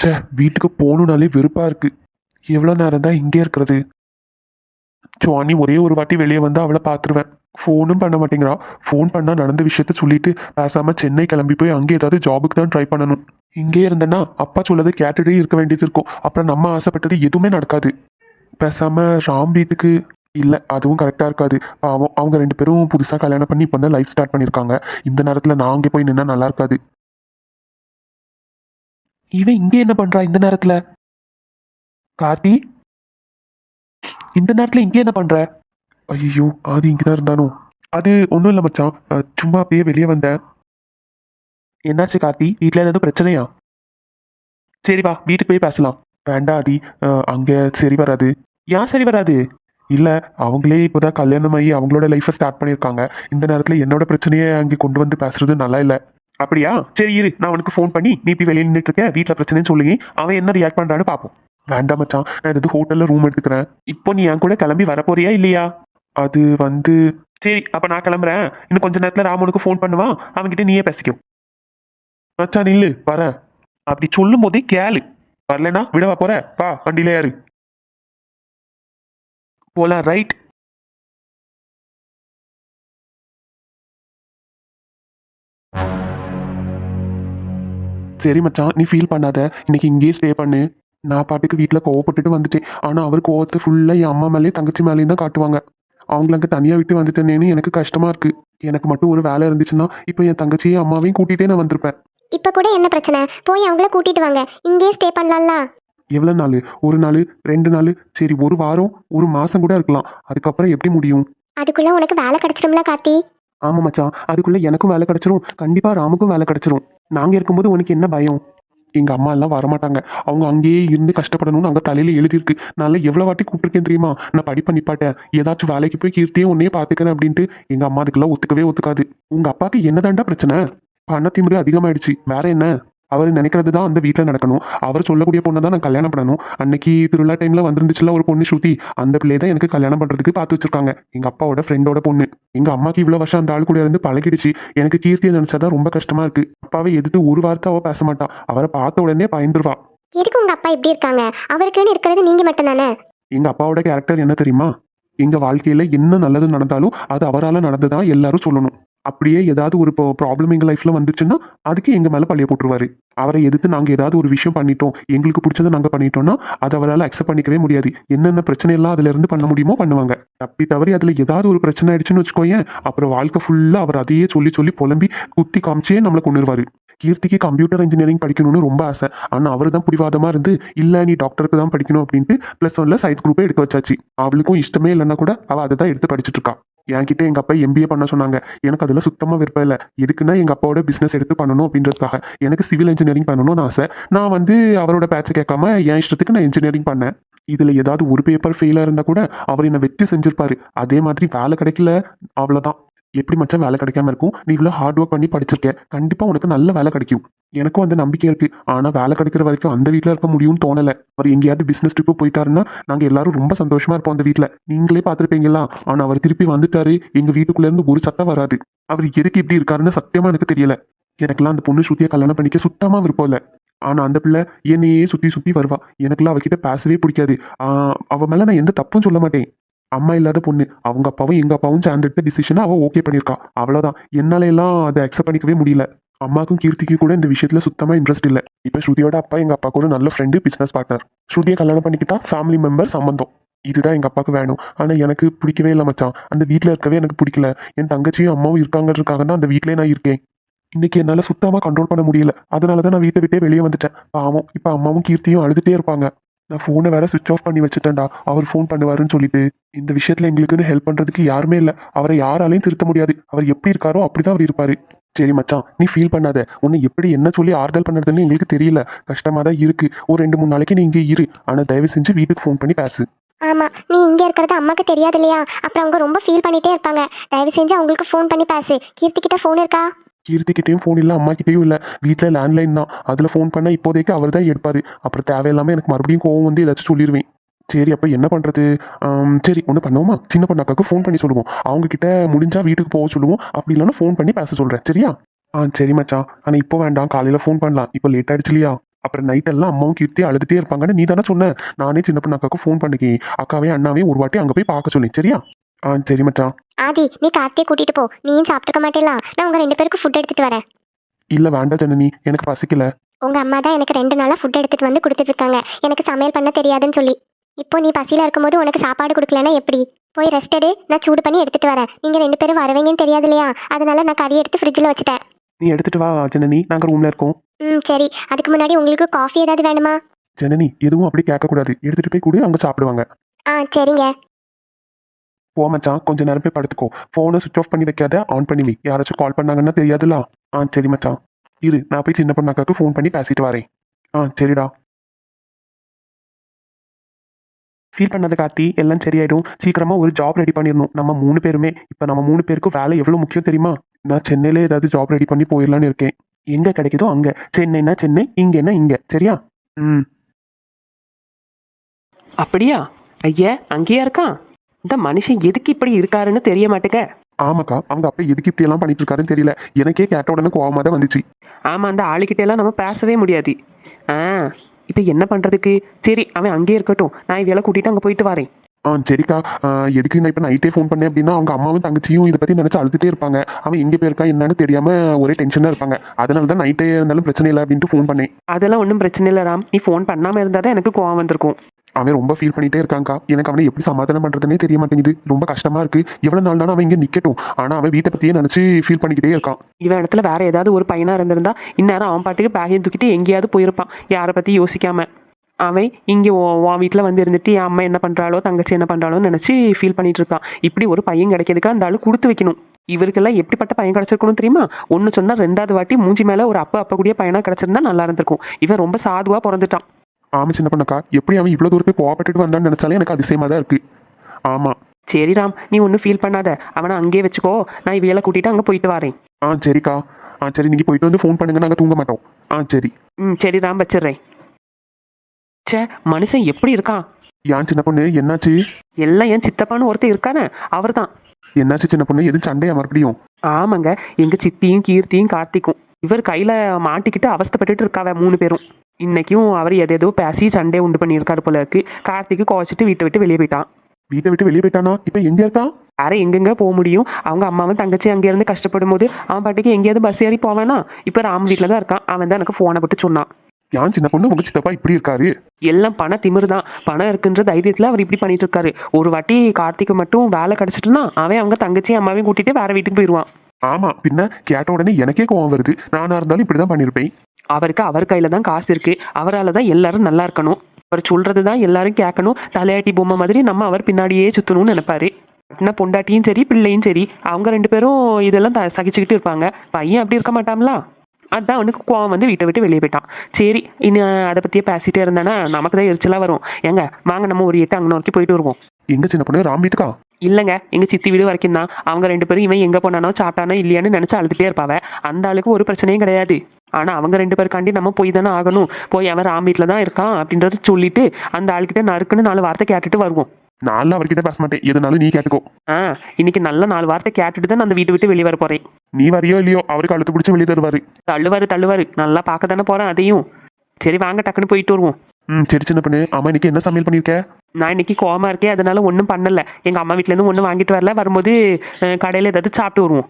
ச்சே வீட்டுக்கு போகணுன்னாலே வெறுப்பாக இருக்குது எவ்வளோ நேரம் தான் இங்கே இருக்கிறது? சுவானி ஒரே ஒரு வாட்டி வெளியே வந்து அவளை பார்த்துருவேன். ஃபோனும் பண்ண மாட்டேங்கிறா. ஃபோன் பண்ணால் நடந்த விஷயத்த சொல்லிட்டு பேசாமல் சென்னை கிளம்பி போய் அங்கே ஏதாவது ஜாபுக்கு தான் ட்ரை பண்ணணும். இங்கே இருந்தேன்னா அப்பா சொல்லதை கேட்டுகிட்டே இருக்க வேண்டியது இருக்கும். அப்புறம் நம்ம ஆசைப்பட்டது எதுவுமே நடக்காது. பேசாமல் ராம் வீட்டுக்கு இல்லை அதுவும் கரெக்டாக இருக்காது. பாவம் அவங்க ரெண்டு பேரும் புதுசாக கல்யாணம் பண்ணி இப்போ தான் லைஃப் ஸ்டார்ட் பண்ணியிருக்காங்க. இந்த நேரத்தில் நான் அங்கே போய் நின்னா நல்லா இருக்காது. இவன் இங்கே என்ன பண்றா இந்த நேரத்தில்? கார்த்தி? இந்த நேரத்தில் இங்கே என்ன பண்ற? ஐயோ அது இங்கே தான் இருந்தானோ? அது ஒன்றும் இல்லை மச்சான். சும்மா அப்படியே வெளியே வந்தேன் என்னாச்சு கார்த்தி? வீட்டில் ஏதாவது பிரச்சனையா? சரி வா வீட்டுக்கு போய் பேசலாம். வேண்டாம் ஆதி. அங்கே சரி வராது. ஏன் சரி வராது? இல்லை அவங்களே இப்போதான் கல்யாணம் ஆகி அவங்களோட லைஃப்பை ஸ்டார்ட் பண்ணியிருக்காங்க. இந்த நேரத்தில் என்னோட பிரச்சனையை அங்கே கொண்டு வந்து பேசுறது நல்லா இல்லை. அப்படியா? சரி இரு நான் அவனுக்கு ஃபோன் பண்ணி நீ இப்படி வெளியே நின்றுட்டு இருக்க வீட்டில் பிரச்சனைன்னு சொல்லுங்க. அவன் என்ன ரியாக்ட் பண்ணுறான்னு பார்ப்போம் வேண்டாம் மச்சான் நான் எதாவது ஹோட்டலில் ரூம் எடுத்துக்கிறேன். இப்போ நீ என் கூட கிளம்பி வரப்போறியா இல்லையா? அது வந்து சரி அப்போ நான் கிளம்புறேன். இன்னும் கொஞ்ச நேரத்தில் ராமனுக்கு ஃபோன் பண்ணுவான் அவன்கிட்ட நீயே பேசிக்கோ. மச்சான் நில்லு வரேன். அப்படி சொல்லும் போதே கேளு. வரலனா விடவா போற? வா வண்டியில யாரு போலாம் ரைட் சரி மச்சான் நீ ஃபீல் பண்ணாத. இன்னைக்கு இங்கேயே ஸ்டே பண்ணு. நான் பாட்டுக்கு வீட்டில் கோவப்பட்டுட்டு வந்துட்டேன். ஆனால் அவர் கோவத்தை ஃபுல்லாக என் அம்மா மேலேயும் தங்கச்சி மேலேயும் தான் காட்டுவாங்க. அவங்கள அங்கே தனியாக விட்டு வந்துட்டேனேன்னு எனக்கு கஷ்டமா இருக்கு. எனக்கு மட்டும் ஒரு வேலை இருந்துச்சுன்னா இப்போ என் தங்கச்சியும் அம்மாவையும் கூட்டிகிட்டே நான் வந்திருப்பேன். இப்போ கூட என்ன பிரச்சனை? போய் அவங்கள கூட்டிட்டு வாங்க. இங்கேயே ஸ்டே பண்ணலாம்ல? எவ்வளோ நாள்? ஒரு நாள் ரெண்டு நாள்? சரி ஒரு வாரம் ஒரு மாதம் கூட இருக்கலாம். அதுக்கப்புறம் எப்படி முடியும்? அதுக்குள்ள உனக்கு வேலை கிடைச்சிரும்ல கார்த்தி? ஆமாம் மச்சான். அதுக்குள்ளே எனக்கும் வேலை கிடைச்சிரும். கண்டிப்பாக ராமுக்கும் வேலை கிடைச்சிரும். நாங்கள் இருக்கும்போது உனக்கு என்ன பயம்? எங்கள் அம்மா எல்லாம் வரமாட்டாங்க. அவங்க அங்கேயே இருந்து கஷ்டப்படணும்னு அங்கே தலையில் எழுதியிருக்கு. நான் எவ்வளோ வாட்டி கூப்பிட்டுருக்கேன் தெரியுமா? நான் படிப்பை நிப்பாட்டேன். ஏதாச்சும் வேலைக்கு போய் கீர்த்தியே உன்னே பார்த்துக்கிறேன் அப்படின்ட்டு எங்கள் அம்மா அதுக்கெல்லாம் ஒத்துக்கவே ஒத்துக்காது. உங்கள் அப்பாவுக்கு என்னதாண்டா பிரச்சனை? பணத்திமுறை அதிகமாயிடுச்சு. வேற என்ன? அவர் நினைக்கிறது தான் அந்த வீட்டில் நடக்கணும். அவர் சொல்லக்கூடிய பொண்ணை தான் நான் கல்யாணம் பண்ணணும். அன்னைக்கு திருவிழா டைமில் வந்திருந்துச்சுல ஒரு பொண்ணு ஸ்ருதி. அந்த பிள்ளையை தான் எனக்கு கல்யாணம் பண்ணுறதுக்கு பார்த்து வச்சிருக்காங்க. எங்கள் அப்பாவோட ஃப்ரெண்டோட பொண்ணு. எங்கள் அம்மாக்கு இவ்வளோ வருஷம் அந்த ஆள் கூட இருந்து பழகிடுச்சு. எனக்கு கீர்த்தியை நினச்சா தான் ரொம்ப கஷ்டமா இருக்கு. அப்பாவை எதிர்த்து ஒரு வார்த்தை அவள் பேச மாட்டா. அவரை பார்த்த உடனே பயந்துருவா. எதுக்கு உங்க அப்பா இப்படி இருக்காங்க? அவருக்குன்னு இருக்கிறது நீங்க மட்டும்தானே? எங்கள் அப்பாவோட கேரக்டர் என்ன தெரியுமா? எங்கள் வாழ்க்கையில் என்ன நல்லது நடந்தாலும் அது அவரால் நடந்ததா எல்லாரும் சொல்லணும். அப்படியே ஏதாவது ஒரு ப்ராப்ளம் எங்கள் லைஃப்பில் வந்துச்சுன்னா அதுக்கு எங்கள் மேலே பழைய போட்டுருவாரு. அவரை எதிர்த்து நாங்கள் ஏதாவது ஒரு விஷயம் பண்ணிட்டோம் எங்களுக்கு பிடிச்சதை நாங்கள் பண்ணிட்டோம்னா அதை அவரால் அக்செப்ட் பண்ணிக்கவே முடியாது. என்னென்ன பிரச்சனை எல்லாம் அதுலேருந்து பண்ண முடியுமோ பண்ணுவாங்க. தப்பி தவறி அதில் ஏதாவது ஒரு பிரச்சனை ஆயிடுச்சுன்னு வச்சுக்கோயேன் அப்புறம் வாழ்க்கை ஃபுல்லாக அவர் அதையே சொல்லி சொல்லி புலம்பி குத்தி காமிச்சே நம்மளை கொண்டுருவாரு கீர்த்திக்கு கம்ப்யூட்டர் இன்ஜினியரிங் படிக்கணும்னு ரொம்ப ஆசை. ஆனால் அவர் தான் பிடிவாதமாக இருந்து இல்லை நீ டாக்டருக்கு தான் படிக்கணும் அப்படின்ட்டு ப்ளஸ் ஒன்ல சயின்ஸ் குரூப்பே எடுக்க வச்சாச்சு. அவளுக்கும் இஷ்டமே இல்லைன்னா கூட அவள் அதை தான் எடுத்து படிச்சுட்டு இருக்கா. என்கிட்ட எங்கள் அப்பா எம்பிஏ பண்ண சொன்னாங்க. எனக்கு அதில் சுத்தமாக விருப்பம் இல்லை. எதுக்குன்னா எங்கள் அப்பாவோட பிஸ்னஸ் எடுத்து பண்ணணும் அப்படின்றதுக்காக. எனக்கு சிவில் இன்ஜினியரிங் பண்ணணும்னு ஆசை. நான் வந்து அவரோட பேச்சை கேட்காம என் இஷ்டத்துக்கு நான் இன்ஜினியரிங் பண்ணேன். இதில் ஏதாவது ஒரு பேப்பர் ஃபெயிலாக இருந்தால் கூட அவர் என்னை வெற்றி செஞ்சிருப்பாரு. அதே மாதிரி வேலை கிடைக்கல. அவ்வளோதான் எப்படி மச்சான் வேலை கிடைக்காம இருக்கும்? நீ இவ்வளோ ஹார்ட் ஒர்க் பண்ணி படிச்சிருக்க. கண்டிப்பாக உனக்கு நல்ல வேலை கிடைக்கும். எனக்கும் அந்த நம்பிக்கை இருக்கு. ஆனால் வேலை கிடைக்கிற வரைக்கும் அந்த வீட்டில் இருக்க முடியும்னு தோணலை. அவர் எங்கேயாவது பிஸ்னஸ் ட்ரிப்பு போயிட்டாருன்னா நாங்கள் எல்லாரும் ரொம்ப சந்தோஷமா இருப்போம் அந்த வீட்டில் நீங்களே பார்த்துருப்பீங்களா? ஆனால் அவர் திருப்பி வந்துட்டாரு. எங்கள் வீட்டுக்குள்ளேருந்து ஒரு சத்தம் வராது. அவர் எதுக்கு இப்படி இருக்காருன்னு சத்தியமா எனக்கு தெரியல. எனக்குலாம் அந்த பொண்ணு சுத்தியை கல்யாணம் பண்ணிக்க சுத்தமாக விருப்பம் இல்லை. ஆனால் அந்த பிள்ளை என்னையே சுற்றி சுற்றி வருவா. எனக்கெல்லாம் அவகிட்ட பேசவே பிடிக்காது. அவள் அவ மேலே நான் எந்த தப்பும் சொல்ல மாட்டேன். அம்மா இல்லாத பொண்ணு. அவங்க அப்பாவும் எங்கள் அப்பாவும் சேர்ந்துட்ட டிசிஷனை அவள் ஓகே பண்ணியிருக்கா. அவ்வளோதான் என்னால எல்லாம் அதை அக்செப்ட் பண்ணிக்கவே முடியல. அம்மாக்கும் கீர்த்திக்கும் கூட இந்த விஷயத்தில் சுத்தமாக இன்ட்ரெஸ்ட் இல்லை. இப்போ ஸ்ருதியோட அப்பா எங்கள் அப்பா கூட நல்ல ஃப்ரெண்டு பிஸ்னஸ் பார்ட்னர் ஸ்ருதியை கல்யாணம் பண்ணிக்கிட்டா ஃபேமிலி மெம்பர் சம்பந்தம். இதுதான் எங்கள் அப்பாவுக்கு வேணும். ஆனால் எனக்கு பிடிக்கவே இல்லை மச்சான். அந்த வீட்டில் இருக்கவே எனக்கு பிடிக்கல. என் தங்கச்சியும் அம்மாவும் இருக்காங்கன்றதுக்காக தான் அந்த வீட்டிலே நான் இருக்கேன். இன்னைக்கு என்னால் சுத்தமாக கண்ட்ரோல் பண்ண முடியல. அதனால தான் நான் வீட்டை விட்டே வெளியே வந்துட்டேன். பாவம். இப்போ அம்மாவும் கீர்த்தியும் அழுதுட்டே இருப்பாங்க. நான் ஃபோனை வேற சுவிச் ஆஃப் பண்ணி வச்சுட்டேன்டா. அவர் ஃபோன் பண்ணுவாருன்னு சொல்லிட்டு. இந்த விஷயத்துல எங்களுக்குன்னு ஹெல்ப் பண்றதுக்கு யாருமே இல்லை. அவரை யாராலையும் திருத்த முடியாது. அவர் எப்படி இருக்காரோ அப்படிதான் அவர் இருப்பாரு. சரி மச்சான் நீ ஃபீல் பண்ணாத. உன்னை எப்படி என்ன சொல்லி ஆறுதல் பண்ணுறதுன்னு எங்களுக்கு தெரியல. கஷ்டமா தான் இருக்கு. ஒரு ரெண்டு மூணு நாளைக்கு நீ இங்கே இரு. ஆனா தயவு செஞ்சு வீட்டுக்கு ஃபோன் பண்ணி பேசு. ஆமா நீ இங்க இருக்கிறது அம்மாக்கு தெரியாது இல்லையா? அப்புறம் அவங்க ரொம்ப ஃபீல் பண்ணிட்டே இருப்பாங்க. தயவு செஞ்சு அவங்களுக்கு ஃபோன் பண்ணி பேசு. கீர்த்தி கிட்ட ஃபோன் இருக்கா? கீர்த்திக்கிட்டேயும் ஃபோன் இல்லை அம்மா கிட்டேயும் இல்லை. வீட்டில் லேண்ட்லைன் தான். அதில் ஃபோன் பண்ணால் இப்போதைக்கு அவர் தான் எடுப்பார். அப்புறம் தேவையில்லாமல் எனக்கு மறுபடியும் கோவம் வந்து ஏதாச்சும் சொல்லிடுவேன் சரி அப்போ என்ன பண்ணுறது சரி ஒன்று பண்ணுவோமா? சின்ன பொண்ணாக்காக்கு ஃபோன் பண்ணி சொல்லுவோம். அவங்கக்கிட்ட முடிஞ்சால் வீட்டுக்கு போக சொல்லுவோம். அப்படி இல்லைன்னா ஃபோன் பண்ணி பேச சொல்கிறேன் சரியா? ஆ சரி மச்சான். ஆனால் இப்போ வேண்டாம். காலையில் ஃபோன் பண்ணலாம். இப்போ லேட் ஆகிடுச்சு இல்லையா? அப்புறம் நைட்டெல்லாம் அம்மாவும் கீர்த்தி அழுதுட்டே இருப்பாங்கன்னு நீ தானே சொன்ன. நானே சின்ன பொண்ணு அக்காவுக்கு ஃபோன் பண்ணிக்கி அக்காவையும் அண்ணாவையும் ஒரு வாட்டி அங்கே போய் பார்க்க சொல்லி சரியா? ஆ சரி மச்சான். ஆதி நீ கார்த்தியை கூட்டிட்டு போ. நீயும் சாப்பிட்டுக்க மாட்டேலா நான் உங்க ரெண்டு பேருக்கு ஃபுட் எடுத்துட்டு வரேன். இல்லை வேண்டாம் ஜனனி. எனக்கு பசிக்கல. உங்க அம்மா தான் எனக்கு ரெண்டு நாளா ஃபுட் எடுத்துட்டு வந்து கொடுத்துட்டு இருக்காங்க எனக்கு சமையல் பண்ண தெரியாதுன்னு சொல்லி. இப்போ நீ பசியில இருக்கும்போது உனக்கு சாப்பாடு கொடுக்கலன்னா எப்படி? போய் ரெஸ்ட் எடு. நான் சூடு பண்ணி எடுத்துட்டு வரேன். நீங்க ரெண்டு பேரும் வருவீங்கன்னு தெரியாது இல்லையா அதனால நான் கறி எடுத்து ஃப்ரிட்ஜில் வச்சுட்டேன். நீ எடுத்துட்டு வா ஜனனி. நாங்கள் ரூமில் இருக்கோம். ம் சரி. அதுக்கு முன்னாடி உங்களுக்கு காஃபி ஏதாவது வேணுமா? ஜனனி எதுவும் அப்படி கேட்கக்கூடாது. எடுத்துட்டு போய் கூட. அவங்க சாப்பிடுவாங்க. ஆ சரிங்க. போ மச்சான் கொஞ்ச நேரம் போய் படுத்துக்கோ ஃபோனை சுவிச் ஆஃப் பண்ணி வைக்காத ஆன் பண்ணி வை. யாராச்சும் கால் பண்ணாங்கன்னா தெரியாதுல்ல? ஆ சரி மச்சான். இரு நான் போய் சின்ன பொண்ணு அக்காவுக்கு ஃபோன் பண்ணி பேசிட்டு வரேன். ஆ சரிடா. ஃபீல் பண்ணது காத்தி எல்லாம் சரியாயிடும். சீக்கிரமா ஒரு ஜாப் ரெடி பண்ணிடணும். நம்ம மூணு பேருமே. இப்போ நம்ம மூணு பேருக்கும் வேலை எவ்வளோ முக்கியம் தெரியுமா? நான் சென்னையிலே ஏதாவது ஜாப் ரெடி பண்ணி போயிடலான்னு இருக்கேன். எங்கே கிடைக்குதோ அங்கே. சென்னைனா சென்னை இங்கே என்ன இங்கே. சரியா? ம். அப்படியா? ஐயா அங்கேயா இருக்கான்? இந்த மனுஷன் எதுக்கு இப்படி இருக்காருன்னு தெரிய மாட்டேங்க. ஆமாக்கா அவங்க அப்பா எதுக்கு இப்படி எல்லாம் பண்ணிட்டு இருக்காருன்னு தெரியல. எனக்கே கேட்ட உடனே கோவமா தான் வந்துச்சு. ஆமா அந்த ஆளுகிட்ட எல்லாம் நம்ம பேசவே முடியாது. ஆ இப்போ என்ன பண்றதுக்கு? சரி அவன் அங்கேயே இருக்கட்டும். நான் இவையெல்லாம் கூட்டிட்டு அங்கே போயிட்டு வரேன். ஆ சரிக்கா. எதுக்கு நான் இப்போ நைட்டே ஃபோன் பண்ணேன் அப்படின்னா அவங்க அம்மாவும் தங்கச்சியும் இதை பற்றி நினச்சி அழுதுட்டே இருப்பாங்க. அவன் எங்கே போயிருக்கா என்னன்னு தெரியாம ஒரே டென்ஷனாக இருப்பாங்க. அதனால தான் நைட்டே இருந்தாலும் பிரச்சனை இல்லை அப்படின்ட்டு ஃபோன் பண்ணேன். அதெல்லாம் ஒன்றும் பிரச்சனை இல்லை ராம். நீ ஃபோன் பண்ணாமல் இருந்தால் தான் எனக்கு கோவம் வந்திருக்கும். அவன் ரொம்ப ஃபீல் பண்ணிட்டே இருக்காங்க்கா எனக்கு அவனை எப்படி சமாதானம் பண்ணுறதுனே தெரிய மாட்டேங்குது. ரொம்ப கஷ்டமா இருக்கு. எவ்வளோ நாள் அவன் இங்கே நிற்கட்டும் ஆனால் அவன் வீட்டை பற்றியே நினச்சி ஃபீல் பண்ணிக்கிட்டே இருக்கான். இவன் இடத்துல வேற ஏதாவது ஒரு பையனா இருந்திருந்தா இந்நேரம் அவன் பாட்டுக்கு பேகையும் தூக்கிட்டு எங்கேயாவது போயிருப்பான். யாரை பத்தி யோசிக்காம. அவன் இங்கே உன் வீட்டில் வந்து இருந்துட்டு என் அம்மா என்ன பண்ணுறாளோ தங்கச்சி என்ன பண்ணுறாளோன்னு நினச்சி ஃபீல் பண்ணிட்டு இருக்கான். இப்படி ஒரு பையன் கிடைக்கிறதுக்கு அந்த ஆள் கொடுத்து வைக்கணும். இவருக்கெல்லாம் எப்படிப்பட்ட பையன் கிடச்சிருக்கணும் தெரியுமா? ஒன்று சொன்னால் ரெண்டாவது வாட்டி மூஞ்சி மேலே ஒரு அப்பா அப்பா கூடிய பையனாக கிடச்சிருந்தா நல்லா இருந்திருக்கும். இவன் ரொம்ப சாதுவாக பிறந்துட்டான். ஆமாம் சின்ன பொண்ணக்கா எப்படி அவன் இவ்வளோ போய் கோவப்பட்டுட்டு வந்தான்னு நினச்சாலே எனக்கு அதிசயமாக தான் இருக்கு. ஆமாம் சரி ராம் நீ ஒன்றும் ஃபீல் பண்ணாத. அவனை அங்கேயே வச்சுக்கோ. நான் இவையெல்லாம் கூட்டிட்டு அங்கே போயிட்டு வரேன். ஆ சரிக்கா. ஆ சரி நீங்கள் போயிட்டு வந்து ஃபோன் பண்ணுங்க. நாங்கள் தூங்க மாட்டோம். ஆ சரி. ம் சரி ராம் வச்சிடுறேன். ச்சே மனுஷன் எப்படி இருக்கான்? ஏன் சின்ன பொண்ணு என்னாச்சு? எல்லாம் என் சித்தப்பான்னு ஒருத்தர் இருக்கானே. அவர் தான் என்னாச்சு சின்ன பொண்ணு எதுவும் சண்டையா மறுபடியும்? ஆமாங்க. எங்க சித்தியும் கீர்த்தியும் கார்த்திக்கும். இவர் கையில மாட்டிக்கிட்டு அவஸ்தைப்பட்டுட்டு இருக்காவ மூணு பேரும். இன்னைக்கும் அவர் எதேதோ பேசி சண்டை உண்டு பண்ணியிருக்காரு போல இருக்கு. கார்த்திக்கு குவச்சிட்டு வீட்டை விட்டு வெளியே போயிட்டான். வீட்டை விட்டு வெளியே போயிட்டானா? இப்போ எங்க இருக்கான்? வேற எங்கெங்க போக முடியும்? அவங்க அம்மாவும் தங்கச்சி அங்க இருந்து கஷ்டப்படும் போது அவன் பாட்டுக்கு எங்கேயாவது பஸ் ஏறி போவானா? இப்ப ராம் வீட்டில் தான் இருக்கான். அவன் தான் எனக்கு போனை போட்டு சொன்னான். ஏன் சின்ன பொண்ணு? உங்க சித்தப்பா இப்படி இருக்காரு? எல்லாம் பண திமிரு தான். பணம் இருக்குன்ற தைரியத்துல அவர் இப்படி பண்ணிட்டு இருக்காரு. ஒரு வாட்டி கார்த்திக்கு மட்டும் வேலை கிடைச்சிட்டுனா அவன் அவங்க தங்கச்சியும் அம்மாவையும் கூட்டிட்டு வேற வீட்டுக்கு போயிடுவான் ஆமா பின்ன கேட்ட உடனே எனக்கே கோவம் வருது. நானா இருந்தாலும் இப்படிதான் பண்ணிருப்பேன். அவருக்கு அவர் கையில தான் காசு இருக்கு. அவரால் தான் எல்லாரும் நல்லா இருக்கணும். அவர் சொல்றது தான் எல்லாரும் கேட்கணும். தலையாட்டி பொம்மை மாதிரி நம்ம அவர் பின்னாடியே சுத்தணும்னு நினைப்பாரு. கட்டின பொண்டாட்டியும் சரி பிள்ளையும் சரி அவங்க ரெண்டு பேரும் இதெல்லாம் த- சகிச்சுக்கிட்டு இருப்பாங்க. பையன் அப்படி இருக்க மாட்டாங்களா அதான் அவனுக்கு கோவம் வந்து வீட்டை விட்டு வெளியே போயிட்டான். சரி இன்னும் அதை பற்றியே பேசிட்டே இருந்தானா நமக்கு தான் எரிச்சலாக வரும். ஏங்க வாங்க நம்ம ஒரு எட்டு அங்கே நோக்கி போயிட்டு வருவோம். எங்க சின்ன பொண்ணு? ராம் வீட்டுக்கா? இல்லைங்க எங்க சித்தி வீடு வரைக்கும் தான். அவங்க ரெண்டு பேரும் இவன் எங்க போனானோ சாப்பிட்டானோ இல்லையான்னு நினைச்சு அழுதுட்டே இருப்பாவ. அந்த ஆளுக்கு ஒரு பிரச்சனையும் கிடையாது. ஆனா அவங்க ரெண்டு பேருக்காண்டி நம்ம போய் தானே ஆகணும். போய் அவன் ராம் வீட்டில் தான் இருக்கான் அப்படின்றத சொல்லிட்டு அந்த ஆள்கிட்ட நறுக்குன்னு நாலு வார்த்தை கேட்டுட்டு வருவோம். நான் அவர்கிட்ட பேச மாட்டேன். எதுனாலும் நீ கேட்டுக்கோ. ஆ இன்னைக்கு நல்ல நாலு வார்த்தை கேட்டுட்டு தான் அந்த வீட்டை விட்டு வெளியே வர போறேன். நீ வரியோ இல்லையோ அவருக்கு அழுத்து பிடிச்சி வெளியே தருவாரு. தள்ளுவாரு தள்ளுவாரு. நல்லா பார்க்க தானே போறேன் அதையும். சரி வாங்க டக்குன்னு போயிட்டு வருவோம். ம் சரி சின்ன பொண்ணு. அம்மா இன்னைக்கு என்ன சமையல் பண்ணியிருக்க? நான் இன்னைக்கு கோவமா இருக்கேன். அதனால ஒன்றும் பண்ணல. எங்க அம்மா வீட்டிலேருந்து இருந்து ஒன்றும் வாங்கிட்டு வரல. வரும்போது கடையில் கடையில ஏதாவது சாப்பிட்டு வருவோம்.